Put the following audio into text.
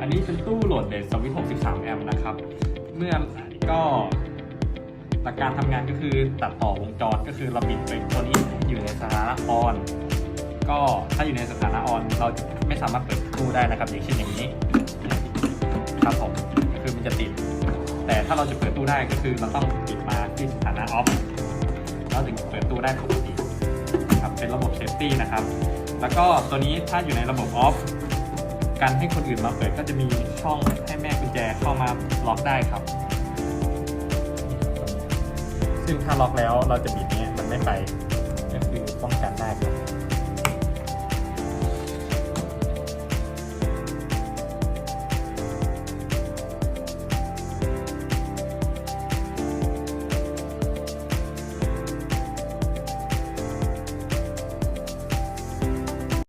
อันนี้เป็นตู้โหลดเบสสวิตช์63 แอมป์นะครับ เมื่อก็หลักการทำงานก็คือตัดต่อวงจรก็คือเราบิดไปตัวนี้อยู่ในสถานะออน ก็ถ้าอยู่ในสถานะออน เราจะไม่สามารถเปิดตู้ได้นะครับ อย่างเช่นอย่างนี้ครับผมก็คือมันจะติด แต่ถ้าเราจะเปิดตู้ได้ก็คือเราต้องปิดมาที่สถานะออฟเราถึงเปิดตู้ได้ปกติครับเป็นระบบเซฟตี้นะครับ แล้วก็ตัวนี้ถ้าอยู่ในระบบออฟ กันให้คนอื่นมาเปิดก็จะมีช่องให้แม่กุญแจเข้ามาล็อกได้ครับ ซึ่งถ้าล็อกแล้วเราจะบิดนี้มันไม่ไปก็คือป้องกันได้